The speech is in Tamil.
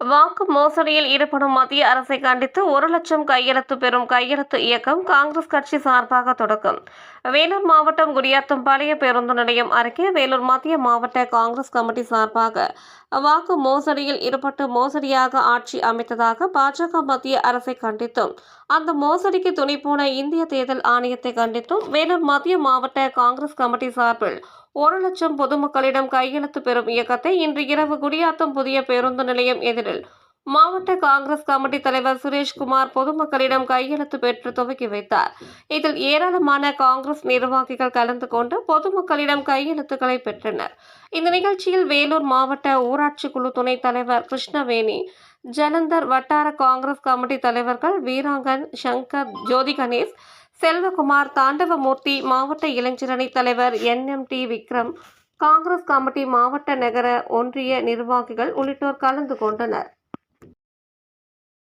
வாக்கு மோசடியில் ஈடுபடும் மத்திய அரசை கண்டித்து ஒரு லட்சம் கையெழுத்து பெறும் கையெழுத்து இயக்கம் காங்கிரஸ் கட்சி சார்பாக தொடக்கம். வேலூர் மாவட்டம் குடியாத்தம் பழைய பேருந்து நிலையம் அருகே வேலூர் மத்திய மாவட்ட காங்கிரஸ் கமிட்டி சார்பாக வாக்கு மோசடியில் ஈடுபட்டு மோசடியாக ஆட்சி அமைத்ததாக பாஜக மத்திய அரசை கண்டித்தும் அந்த மோசடிக்கு துணைப்போன இந்திய தேர்தல் ஆணையத்தை கண்டித்தும் வேலூர் மத்திய மாவட்ட காங்கிரஸ் கமிட்டி சார்பில் ஒரு லட்சம் பொதுமக்களிடம் கையெழுத்து பெறும் இயக்கத்தை இன்று இரவு குடியாத்தம் புதிய பேருந்து நிலையம் எதிரில் மாவட்ட காங்கிரஸ் கமிட்டி தலைவர் சுரேஷ்குமார் பொதுமக்களிடம் கையெழுத்து பெற்று துவக்கி வைத்தார். இதில் ஏராளமான காங்கிரஸ் நிர்வாகிகள் கலந்து கொண்டு பொதுமக்களிடம் கையெழுத்துக்களை பெற்றனர். இந்த நிகழ்ச்சியில் வேலூர் மாவட்ட ஊராட்சி குழு துணைத் தலைவர் கிருஷ்ணவேணி ஜலந்தர் வட்டார காங்கிரஸ் கமிட்டி தலைவர்கள் வீராங்கன் சங்கர் ஜோதி கணேஷ் செல்வகுமார் தாண்டவமூர்த்தி மாவட்ட இளைஞரணி தலைவர் N M D Vikram Congress committee மாவட்ட நகர ஒன்றிய நிர்வாகிகள் உள்ளிட்டோர் கலந்து கொண்டனர்.